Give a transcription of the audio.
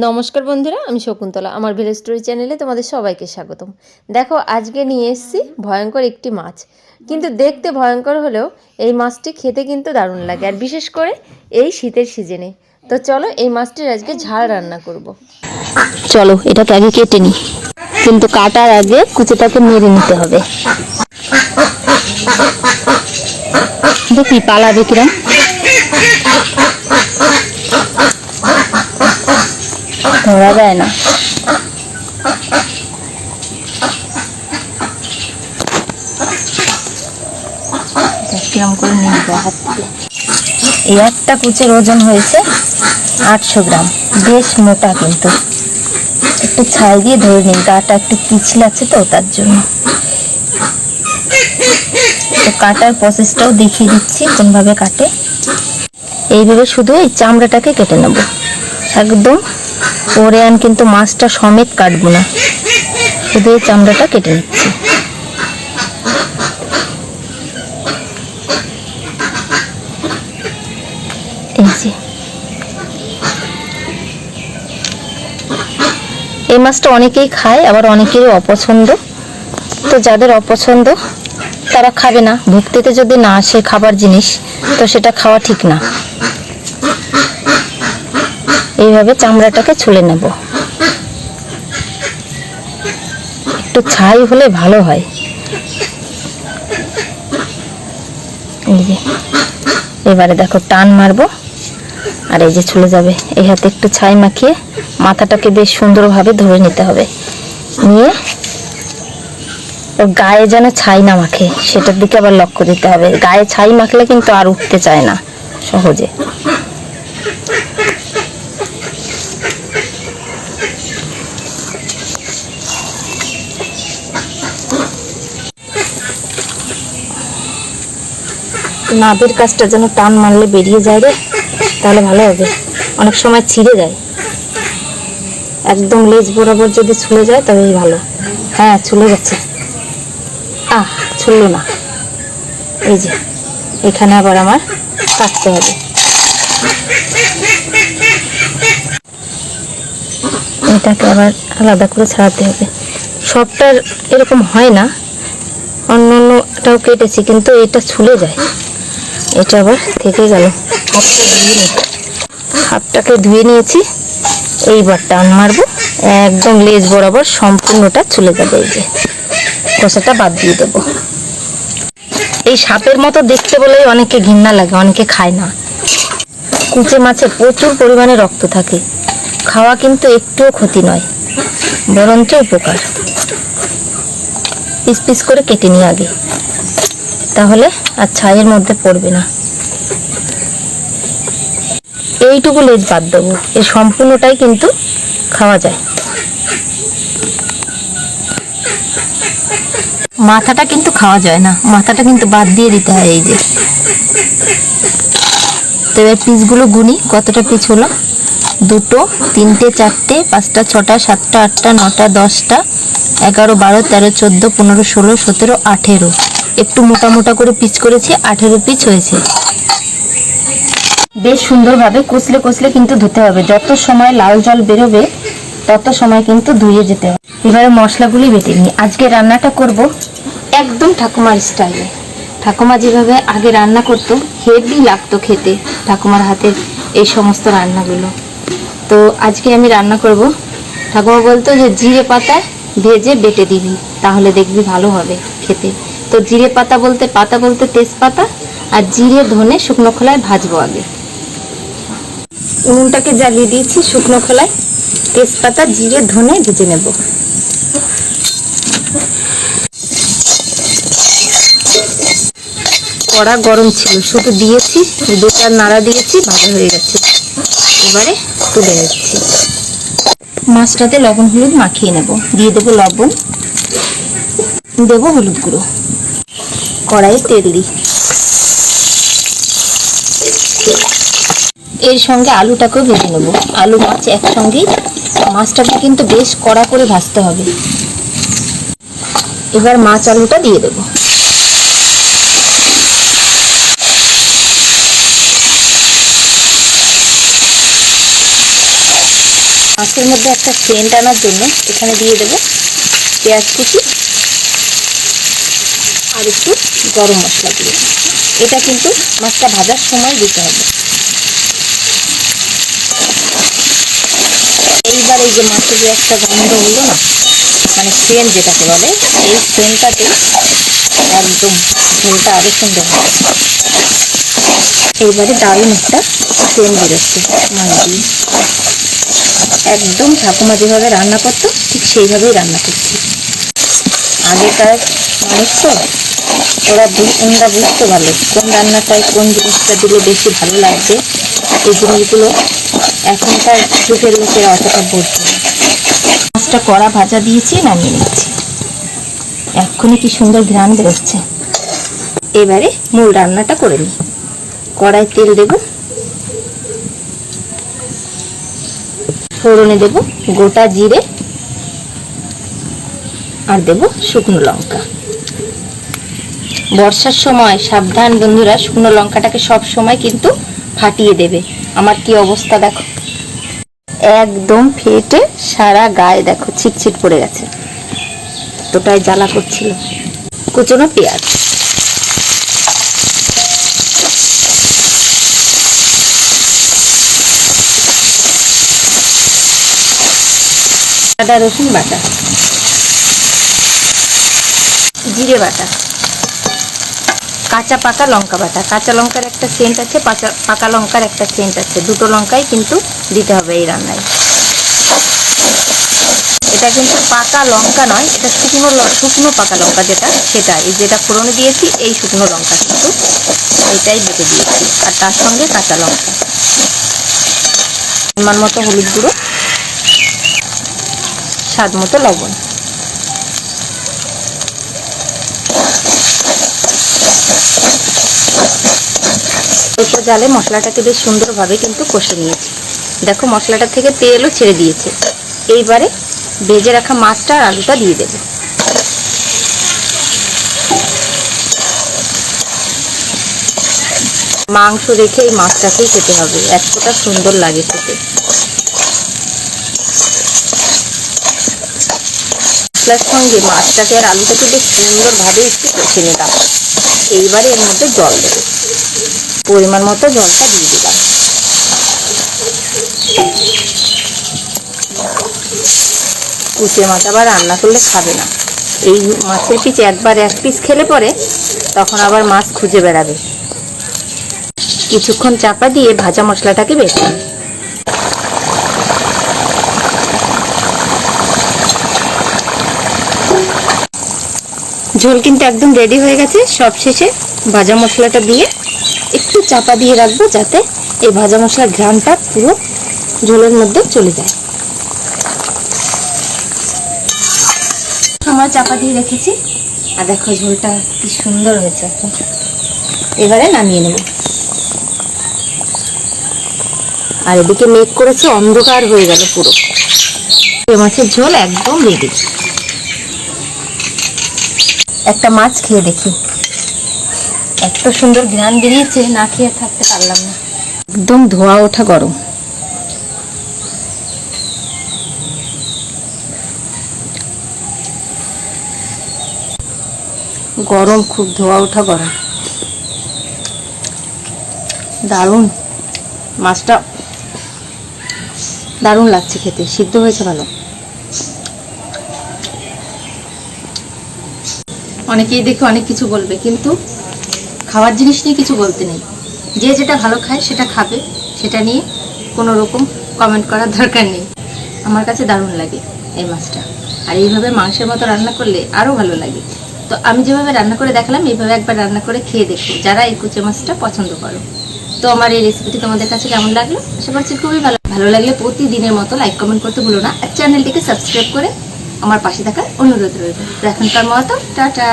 নমস্কার বন্ধুরা, আমি শকুন্তলা। আমার ভিলেজ স্টোরি চ্যানেলে তোমাদের সবাইকে স্বাগতম। দেখো, আজকে নিয়ে এসেছি ভয়ঙ্কর একটি মাছ। কিন্তু দেখতে ভয়ঙ্কর হলেও এই মাছটি খেতে কিন্তু দারুণ লাগে। আর বিশেষ করে এই শীতের সিজনে তো চলো, এই মাছটির আজকে ঝাল রান্না করব। চলো এটাকে আগে কেটে নিই। কিন্তু কাটার আগে কুচিটাকে মেরে নিতে হবে। দেখি, পালাবে কিরম? ধরা যায় না। এই একটা কুচের ওজন হয়েছে আটশো গ্রাম। বেশ মোটা কিন্তু। একটু ছাই দিয়ে ধরে নিন, গাটা একটু পিছিল আছে তো তার জন্য। তো কাটার প্রসেসটাও দেখিয়ে দিচ্ছি, কোনভাবে কাটে। এইভাবে শুধু এই চামড়াটাকে কেটে নেব। একদম পরে আন কিন্তু মাছটা সমেত কাটবো না। শুধু এই চামড়াটা কেটে নিচ্ছি। এই মাছটা অনেকেই খায়, আবার অনেকেরই অপছন্দ। তো যাদের অপছন্দ, তারা খাবে না। ভক্তিতে যদি না আসে খাবার জিনিস, তো সেটা খাওয়া ঠিক না। এইভাবে চামড়াটাকে ছুলে নেব। একটু ছাই হলে ভালো হয়। এবারে দেখো টান মারবো, আর এই যে চলে যাবে। এই হাতে একটু ছাই মাখিয়ে মাথাটাকে বেশ সুন্দরভাবে ধরে নিতে হবে। নিয়ে ওর গায়ে যেন ছাই না মাখে, সেটার দিকে আবার লক্ষ্য দিতে হবে। গায়ে ছাই মাখলে কিন্তু আর উঠতে চায় না সহজে। নাভির কাজটা যেন টান মারলে বেরিয়ে যায় রে, তাহলে ভালো হবে। অনেক সময় ছিঁড়ে যায়। একদম লেজ বরাবর যদি ছুলে যায় তবেই ভালো। হ্যাঁ ছুলে গেছে। আহ ছুললো না। এই যে, এখানে আবার আমার কাটতে হবে। এটাকে আবার আলাদা করে ছাড়াতে হবে। সবটার এরকম হয় না। অন্য অন্যটাও কেটেছি, কিন্তু এটা ছুলে যায়। এটা আবার থেকে গেল। হাতটা ধুয়ে নিই হাতটাকে ধুয়ে নিয়েছি। এইবার টান মারবো। একদম লেজ বরাবর সম্পূর্ণটা চলে যাবে এই যে। খোসাটা বাদ দিয়ে দেবো। এই সাপের মতো দেখতে বলেই অনেকে ঘৃণা লাগে অনেকে খায় না। কুচে মাছে প্রচুর পরিমাণে রক্ত থাকে। খাওয়া কিন্তু একটুও ক্ষতি নয় বরঞ্চ উপকার। পিস পিস করে কেটে নিই আগে। তাহলে আর ছাইয়ের মধ্যে পড়বে না। এইটুকু লেজ বাদ দেবো। এর সম্পূর্ণটাই কিন্তু খাওয়া যায়। মাথাটা কিন্তু খাওয়া যায় না। মাথাটা কিন্তু বাদ দিয়ে দিতে হয় এই যে। তো এবার পিসগুলো গুনি, কতটা পিস হলো? দুটো, তিনটে, চারটে, পাঁচটা, ছটা, সাতটা, আটটা, নটা, দশটা, এগারো, বারো, তেরো, চোদ্দ, পনেরো, ষোলো, সতেরো, আঠেরো। একটু মোটা মোটা করে পিচ করেছি, আঠেরো পিচ হয়েছে। বেশ সুন্দরভাবে কষলে কষলে কিন্তু ধুতে হবে। যত সময় লাল জল বেরোবে, তত সময় কিন্তু ধুয়ে যেতে হবে। এবারে মশলাগুলি বেটে নিই। আজকে রান্নাটা করব একদম ঠাকুমার স্টাইলে। ঠাকুমা যেভাবে আগে রান্না করতো, হেভি লাগতো খেতে ঠাকুমার হাতের এই সমস্ত রান্নাগুলো। তো আজকে আমি রান্না করব। ঠাকুমা বলতো যে, জিরে পাতায় ভেজে বেটে দিবি, তাহলে দেখবি ভালো হবে খেতে। তো জিরে পাতা বলতে পাতা বলতে তেজপাতা আর জিরে, ধনে, শুকনো খোলায় ভাজবো আগে। উনুনটাকে জ্বালিয়ে দিয়েছি, শুকনো খোলায় তেজপাতা, জিরে, ধনে ভেজে নেব। কড়া গরম ছিল, শুধু দিয়েছি দু চার নাড়া দিয়েছি ভালো হয়ে গেছে। এবারে তুলে নিচ্ছি। মাছটাতে লবণ, হলুদ মাখিয়ে নেব। দিয়ে দেবো লবণ, দেবো হলুদ গুঁড়ো। কড়াইয়ে তেল দিই। এর সঙ্গে আলুটাকেও ভেজে নেব। আলু মাছ একসঙ্গেই মাছটাকে কিন্তু বেশ কড়া করে ভাজতে হবে। এবার মাছ আলুটা দিয়ে দেবো। মাছের মধ্যে একটা সেন্ট আনার জন্য এখানে দিয়ে দেবো পেঁয়াজ কুচি আর একটু গরম মশলা দিয়ে। এটা কিন্তু মাছটা ভাজার সময় দিতে হবে। এইবার এই যে মাছের যে একটা গন্ধ হলো না মানে সেন্ট যেটাকে বলে, এই সেন্টটাতে একদম ঝোলটা আরও সুন্দর হবে। এইবারে দারুণ একটা সেন্ট বেরোচ্ছে মাছ একদম ঠাকুমা যেভাবে রান্না করতো, ঠিক সেইভাবেই রান্না করছি। আগেকার মানুষ তো? ওরা ওনারা বুঝতে ভালো কোন রান্নাটায় কোন জিনিসটা দিলে বেশি ভালো লাগবে? এই জিনিসগুলো এখনকার যুগের লোকেরা অতটা না মাছটা কড়া ভাজা দিয়েছি, নামিয়ে নিচ্ছি। এক্ষুনি কি সুন্দর ঘ্রাণ বেরোচ্ছে। এবারে মূল রান্নাটা করে নিই। কড়াই তেল দেব। ফোড়নে দেব গোটা জিরে। আর দেব শুকনো লঙ্কা। বর্ষার সময় সাবধান বন্ধুরা, শুকনো লঙ্কাটাকে সব সময় কিন্তু ফাটিয়ে দেবে। আমার কি অবস্থা দেখো। একদম ফেটে সারা গায়ে দেখো, ছিটছিট পড়ে গেছে। তোটাই জ্বালা করছিল। কুচনো পেঁয়াজ। রসুন বাটা। জিরে বাটা, কাঁচা পাকা লঙ্কা বাটা। কাঁচা লঙ্কার একটা সেন্ট আছে পাকা পাকা লঙ্কার একটা সেন্ট আছে। দুটো লঙ্কাই কিন্তু দিতে হবে এই রান্নায়। এটা কিন্তু পাকা লঙ্কা নয়, এটা শুকনো শুকনো পাকা লঙ্কা যেটা, সেটা। এই যেটা ফোড়নে দিয়েছি, এই শুকনো লঙ্কা কিন্তু এটাই বেটে দিয়েছি। আর তার সঙ্গে কাঁচা লঙ্কা। পরিমাণ মতো হলুদ গুঁড়ো, স্বাদ মতো লবণ। অল্প জালে মশলাটাকে বেশ সুন্দরভাবে কিন্তু কষে নিয়েছি। দেখো মশলাটা থেকে তেলও ছেড়ে দিয়েছে। এইবারে ভেজে রাখা মাছটা আর আলুটা দিয়ে দেবো। মাংস রেখে এই মাছটাকেই খেতে হবে। এতটা সুন্দর লাগে খেতে। মশলার সঙ্গে মাছটাকে আর আলুটাকে বেশ সুন্দরভাবে একটু কষে নিলাম। এইবারে এর মধ্যে জল দেবো। পরিমাণ মতো জলটা দিয়ে দিলাম। কুচে মাছ আবার রান্না করলে খাবে না। এই মাছের পিস একবার এক পিস খেলে পরে তখন আবার মাছ খুঁজে বেড়াবে। কিছুক্ষণ চাপা দিয়ে ভাজা মশলাটাকে করবে ঝোল কিন্তু একদম রেডি হয়ে গেছে। সব শেষে ভাজা মশলাটা দিয়ে চাপা দিয়ে রাখব যাতে এই ভাজা মশলার ঘ্রাণটা পুরো ঝোলের মধ্যে চলে যায়। আমরা চাপা দিয়ে রেখেছি। আর দেখো ঝোলটা কি সুন্দর হয়েছে এবারে নামিয়ে নেব। আর এদিকে মেঘ করেছে অন্ধকার হয়ে গেল পুরো। মাছের ঝোল একদম রেডি একটা মাছ খেয়ে দেখি। এত সুন্দর ঘ্রাণ বেরিয়েছে, না খেয়ে থাকতে পারলাম না। একদম ধোয়া ওঠা গরম। গরম খুব ধোয়া ওঠা গরম। দারুণ। মাছটা দারুণ লাগছে খেতে, সিদ্ধ হয়েছে ভালো। অনেকেই দেখে অনেক কিছু বলবে, কিন্তু খাওয়ার জিনিস নিয়ে কিছু বলতে নেই। যে যেটা ভালো খায় সেটা খাবে, সেটা নিয়ে কোনো রকম কমেন্ট করার দরকার নেই। আমার কাছে দারুণ লাগে এই মাছটা। আর এইভাবে মাংসের মতো রান্না করলে আরও ভালো লাগে। তো আমি যেভাবে রান্না করে দেখালাম, এইভাবে একবার রান্না করে খেয়ে দেখো। যারা এই কুচে মাছটা পছন্দ করো। তো আমার এই রেসিপিটি তোমাদের কাছে কেমন লাগল? আশা করছি খুবই ভালো ভালো লাগলে প্রতিদিনের মতো লাইক কমেন্ট করতে ভুলো না। আর চ্যানেলটিকে সাবস্ক্রাইব করে আমার পাশে থাকার অনুরোধ রইল। এখনকার মতো। টাটা!